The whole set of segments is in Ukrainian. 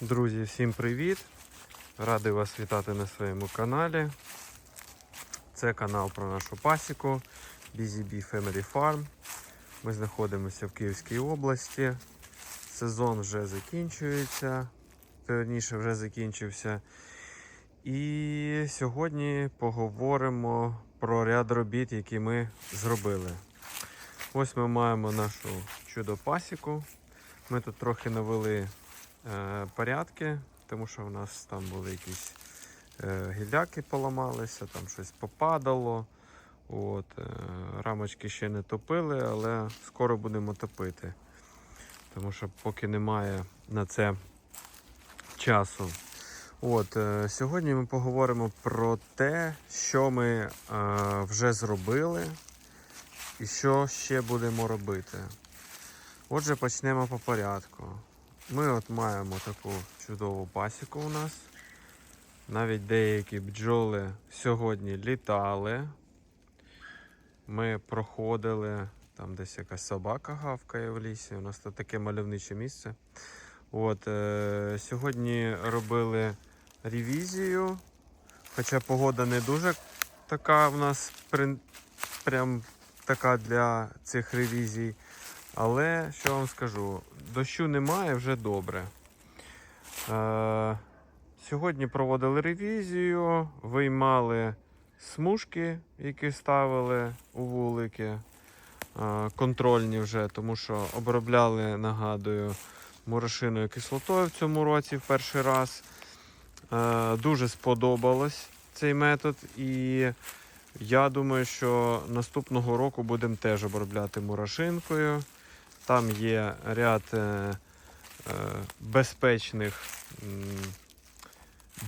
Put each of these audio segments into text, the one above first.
Друзі, всім привіт! Радий вас вітати на своєму каналі. Це канал про нашу пасіку BZB Family Farm. Ми знаходимося в Київській області. Сезон вже закінчується, верніше вже закінчився. І сьогодні поговоримо про ряд робіт, які ми зробили. Ось ми маємо нашу чудо-пасіку. Ми тут трохи навели порядки, тому що у нас там були якісь е, гілляки поламалися, там щось попадало. От, е, рамочки ще не топили, але скоро будемо топити. Тому що поки немає на це часу. От, е, сьогодні ми поговоримо про те, що ми е, вже зробили і що ще будемо робити. Отже, почнемо по порядку. Ми от маємо таку чудову пасіку у нас. Навіть деякі бджоли сьогодні літали. Ми проходили, там десь якась собака гавкає в лісі. У нас тут таке мальовниче місце. От, е, сьогодні робили ревізію. Хоча погода не дуже така в нас при- прям така для цих ревізій. Але що вам скажу, дощу немає вже добре. Е, сьогодні проводили ревізію, виймали смужки, які ставили у вулики, е, контрольні вже, тому що обробляли, нагадую, мурашиною кислотою в цьому році в перший раз. Е, дуже сподобалось цей метод, і я думаю, що наступного року будемо теж обробляти мурашинкою. Там є ряд е, е, безпечних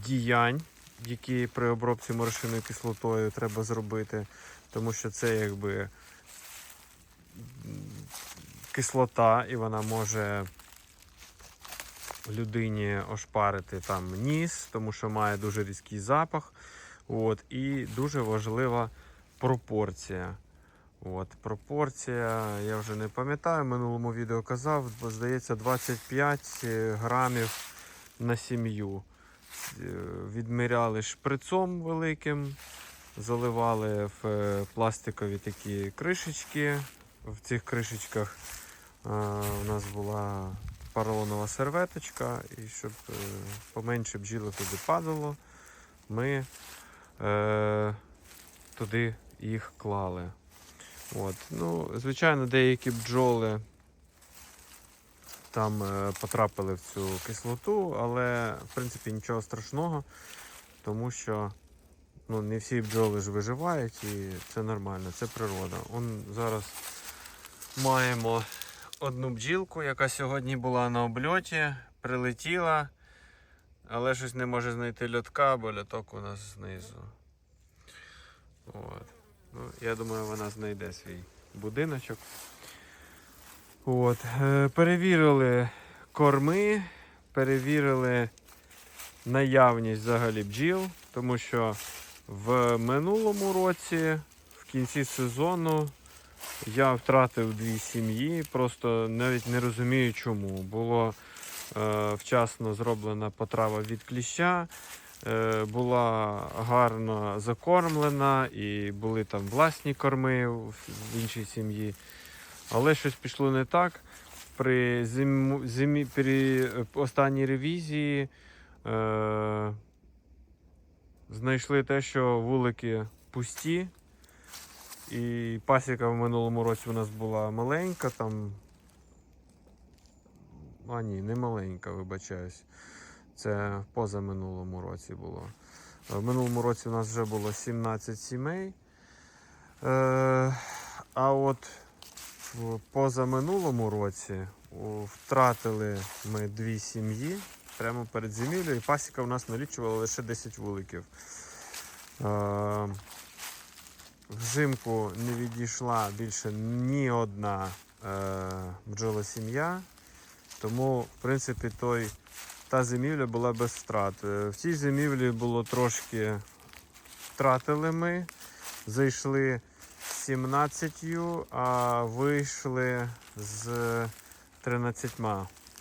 діянь, які при обробці морошиною кислотою треба зробити, тому що це якби кислота, і вона може людині ошпарити там ніс, тому що має дуже різкий запах. От, і дуже важлива пропорція. От, пропорція, я вже не пам'ятаю, в минулому відео казав, здається, 25 грамів на сім'ю. Е, Відміряли шприцом великим, заливали в е, пластикові такі кришечки. В цих кришечках е, у нас була поролонова серветочка, і щоб е, поменше бджілок туди падало, ми е, туди їх клали. От. Ну, звичайно, деякі бджоли там е, потрапили в цю кислоту, але в принципі нічого страшного, тому що ну, не всі бджоли ж виживають і це нормально, це природа. Он зараз маємо одну бджілку, яка сьогодні була на обльоті, прилетіла, але щось не може знайти льотка, бо льоток у нас знизу. От. Я думаю, вона знайде свій будиночок. От. е, Перевірили корми, перевірили наявність взагалі бджіл, тому що в минулому році, в кінці сезону, я втратив дві сім'ї, просто навіть не розумію чому. Було е, вчасно зроблена потрава від кліща, була гарно закормлена і були там власні корми в іншій сім'ї. Але щось пішло не так. При зиму, зимі, при е, останній ревізії е, знайшли те, що вулики пусті. І пасіка в минулому році у нас була маленька, там. А ні, не маленька, вибачаюсь. Це в позаминулому році було. Е, В минулому році у нас вже було 17 сімей. Е, а от в позаминулому році втратили ми дві сім'ї прямо перед зимівлею, і пасіка у нас налічувала лише 10 вуликів. Е, Взимку не відійшла більше ні одна е, бджолосім'я, тому, в принципі, той, та зимівля була без втрат. Е, В цій зимівлі було трошки втратили ми. Зайшли з 17, а вийшли з 13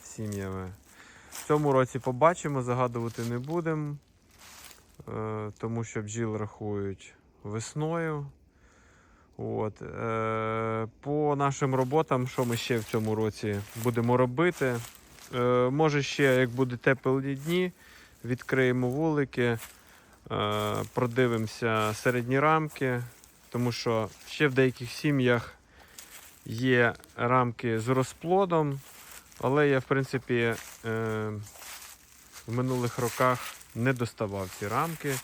сім'ями. В цьому році побачимо, загадувати не будемо, е, тому що бджіл рахують весною. От. Е, по нашим роботам, що ми ще в цьому році будемо робити. Е, може, ще, як буде теплі дні, відкриємо вулики, е, продивимося середні рамки, тому що ще в деяких сім'ях є рамки з розплодом, але я, в принципі, е, в минулих роках не доставав ці рамки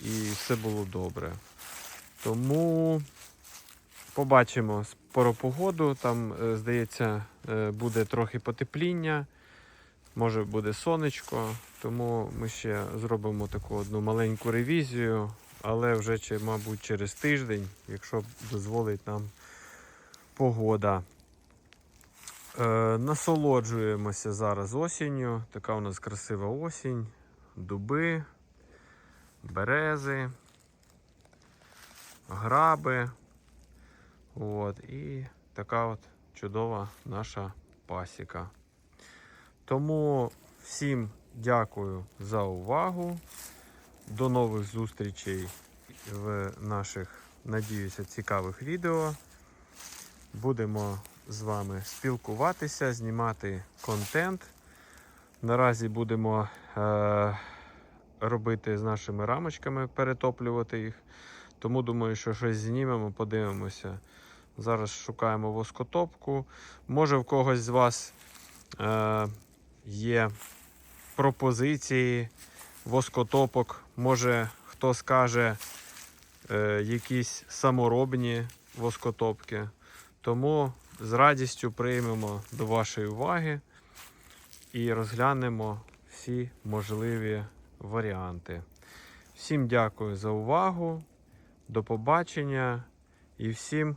і все було добре. Тому побачимо скоро погоду. Там, здається, буде трохи потепління, може буде сонечко, тому ми ще зробимо таку одну маленьку ревізію, але вже, чи, мабуть, через тиждень, якщо дозволить нам погода. Е, насолоджуємося зараз осінню. Така у нас красива осінь, дуби, берези, граби. От, і така от чудова наша пасіка. Тому всім дякую за увагу. До нових зустрічей в наших, надіюся, цікавих відео. Будемо з вами спілкуватися, знімати контент. Наразі будемо е, робити з нашими рамочками, перетоплювати їх. Тому думаю, що щось знімемо, подивимося. Зараз шукаємо воскотопку. Може в когось з вас е, є пропозиції воскотопок. Може хто скаже е, якісь саморобні воскотопки. Тому з радістю приймемо до вашої уваги і розглянемо всі можливі варіанти. Всім дякую за увагу. До побачення і всім